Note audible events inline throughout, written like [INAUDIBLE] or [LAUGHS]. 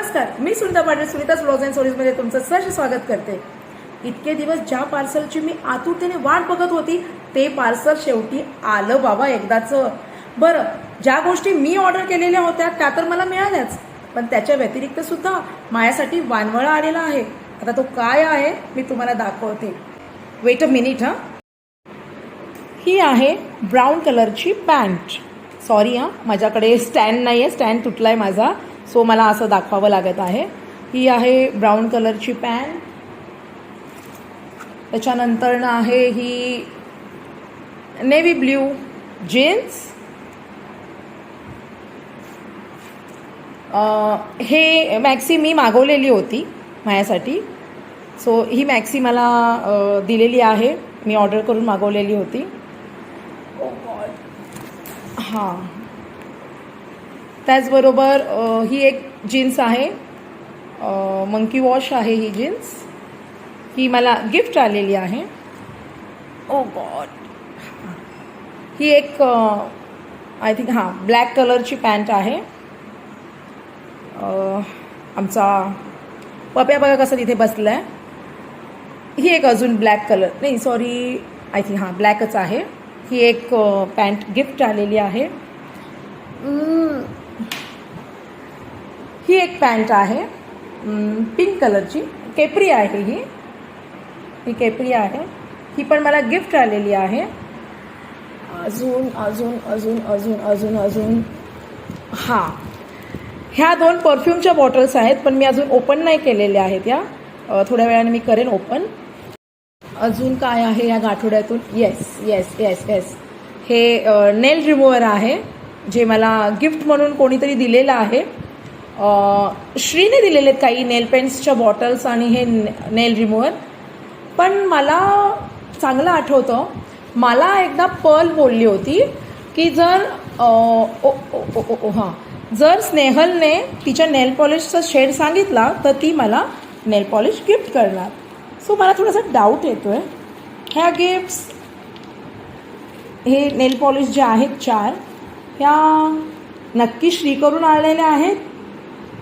नमस्कार मी Sunita Patil Sunita blogs and स्टोरीजमध्ये तुमचं सहर्ष स्वागत करते. इतके दिवस ज्या पार्सलची मी आतुरतेने वाट बघत होती ते पार्सल शेवटी आलं बाबा एकदाचं. बरं ज्या गोष्टी मी ऑर्डर केलेल्या होत्या त्या तर मला मिळाल्याच. पण त्याच्या व्यतिरिक्त सुद्धा माझ्यासाठी वानवळा आलेला आहे. आता तो काय आहे मी तुम्हाला दाखवते. वेट अ मिनिट हां. ही आहे ब्राऊन कलरची पॅन्ट सॉरी हां माझ्याकडे स्टँड नाही आहे स्टँड तुटला आहे माझा. सो मला असं दाखवावं लागत आहे. ही आहे ब्राऊन कलरची पॅन्ट त्याच्यानंतर आहे ही नेव्ही ब्ल्यू जीन्स. हे मॅक्सी मी मागवलेली होती माझ्यासाठी. सो ही मॅक्सी मला दिलेली आहे. मी ऑर्डर करून मागवलेली होती. हां. त्याचबरोबर ही एक जीन्स आहे. मंकी वॉश आहे ही जीन्स. ही मला गिफ्ट आलेली आहे. ओ गॉड. ही एक आय थिंक हां ब्लॅक कलरची पॅन्ट आहे. आमचा पप्या बघा कसं तिथे बसला आहे ही एक अजून ब्लॅक कलर नाही सॉरी आय थिंक हां ब्लॅकच आहे. ही एक पॅन्ट गिफ्ट आलेली आहे. ही एक पॅन्ट आहे. पिंक कलरची. केपरी आहे ही. ही केपरी आहे. ही पण मला गिफ्ट आलेली आहे. अजून अजून अजून अजून अजून अजून. हां. ह्या दोन परफ्यूमच्या बॉटल्स आहेत पण मी अजून ओपन नाही केलेल्या आहेत या. थोड्या वेळाने मी करेन ओपन. अजून काय आहे या गाठोड्यातून? येस येस येस येस हे नेल रिमूव्हर आहे. जे मला गिफ्ट म्हणून कोणीतरी दिलेलं आहे. श्रीने दिलेले आहेत काही नेल पेंट्सच्या बॉटल्स आणि हे नेल रिमूव्हर पण मला चांगलं आठवतं मला एकदा पर्ल बोलली होती की जर ओ हां जर स्नेहलने तिच्या नेल पॉलिशचा शेड सांगितला तर ती मला नेल पॉलिश गिफ्ट करणार. सो मला थोडासा डाऊट येतो आहे ह्या गिफ्ट्स हे नेल पॉलिश जे आहेत चार ह्या नक्की श्रीकरून आलेल्या आहेत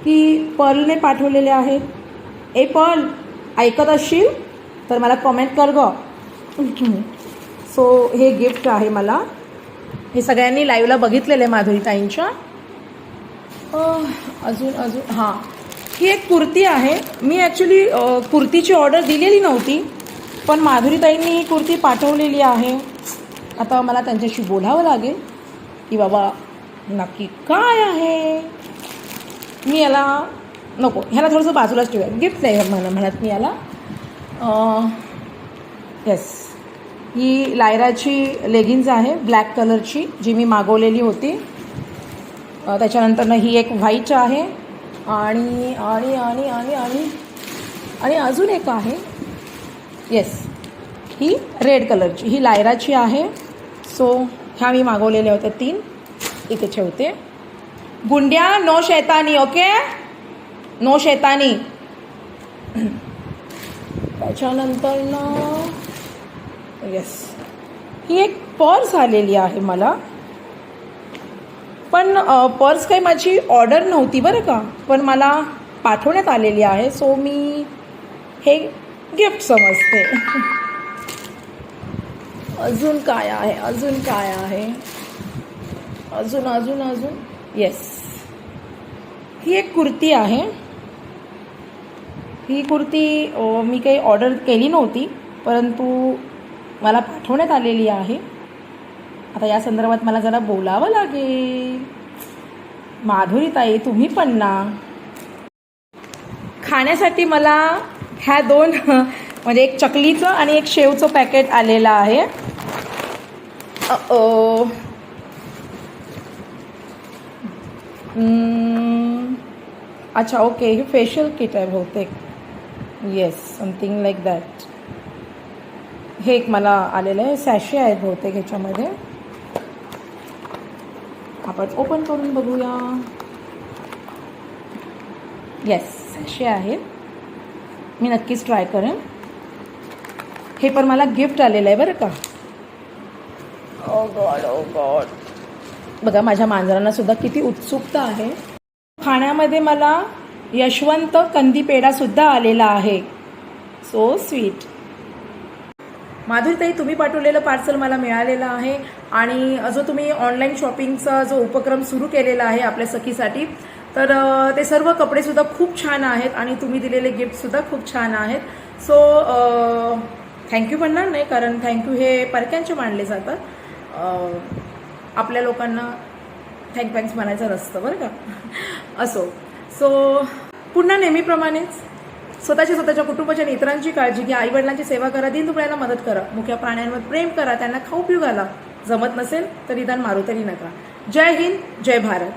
की पर्लने पाठवलेल्या आहेत? ए पर्ल ऐकत असशील? तर मला कमेंट कर ग. सो हे गिफ्ट आहे मला. हे सगळ्यांनी लाईव्हला बघितलेलं आहे माधुरीताईंच्या अजून अजून हां. ही एक कुर्ती आहे. मी ॲक्च्युली कुर्तीची ऑर्डर दिलेली नव्हती पण माधुरीताईंनी ही कुर्ती पाठवलेली आहे. आता मला त्यांच्याशी बोलावं लागेल. की बाबा नक्की काय आहे? मी याला नको ह्याला थोडंसं बाजूलाच ठेवूया गिफ्ट नाही म्हणा म्हणत मी याला. येस ही लायराची लेगिन्स आहे ब्लॅक कलरची जी मी मागवलेली होती. त्याच्यानंतर त्याच्यानंतरनं ही एक व्हाईट आहे. आणि आणि आणि आणि आणि आणि अजून एक आहे. येस ही रेड कलरची ही लायराची आहे. सो ह्या मी मागवलेल्या होत्या तीन. इथे ठेवते. गुंड्या नो शैतानी ओके? नो शैतानी. त्याच्यानंतरनं येस ही एक पर्स आलेली आहे मला. पण पर्स काही माझी ऑर्डर नव्हती बरं का. पण मला पाठवण्यात आलेली आहे सो मी हे गिफ्ट समजते. [LAUGHS] अजून काय आहे? अजून काय आहे? अजून अजून अजून? येस ही एक कुर्ती आहे. ही कुर्ती मी काही ऑर्डर केली नव्हती परंतु मला पाठवण्यात आलेली आहे. आता या संदर्भात मला जरा बोलावं लागेल. माधुरीताई तुम्ही पण ना. खाण्यासाठी मला ह्या दोन [LAUGHS] म्हणजे एक चकलीचं आणि एक शेवचं पॅकेट आलेलं आहे. Uh hmm. अच्छा ओके हे फेशियल किट आहे बहुतेक. येस समथिंग लाईक दॅट हे एक मला आलेलं आहे सॅशे आहेत बहुतेक ह्याच्यामध्ये. आपण ओपन करून बघूया. येस सॅशे आहेत मी नक्कीच ट्राय करेन. हे पण मला गिफ्ट आलेलं आहे बरं का. ओ गॉड ओ गॉड बघा माझ्या मांजरांना सुद्धा किती उत्सुकता आहे. खाण्यामध्ये मला यशवंत कंदी पेढा सुद्धा आलेला आहे. सो स्वीट माधुरीताई तुम्ही पाठवलेलं पार्सल मला मिळालेलं आहे आणि जो तुम्ही ऑनलाईन शॉपिंगचा जो उपक्रम सुरू केलेला आहे आपल्या सखीसाठी तर ते सर्व कपडे सुद्धा खूप छान आहेत आणि तुम्ही दिलेले गिफ्ट सुद्धा खूप छान आहेत. सो थँक्यू म्हणणार नाही कारण थँक्यू हे परक्यांचे मानले जातात. आपल्या लोकांना थँक थँक्स म्हणायचं नसतं बरं का. असो. सो पुन्हा नेहमीप्रमाणेच स्वतःच्या स्वतःच्या कुटुंबाच्या आणि इतरांची काळजी घ्या. आई वडिलांची सेवा करा. दिन दुबळ्यांना मदत करा. मुख्या प्राण्यांवर प्रेम करा. त्यांना खाऊ पिऊ घाला. जमत नसेल तर निदान मारू तरी नका. जय हिंद जय भारत.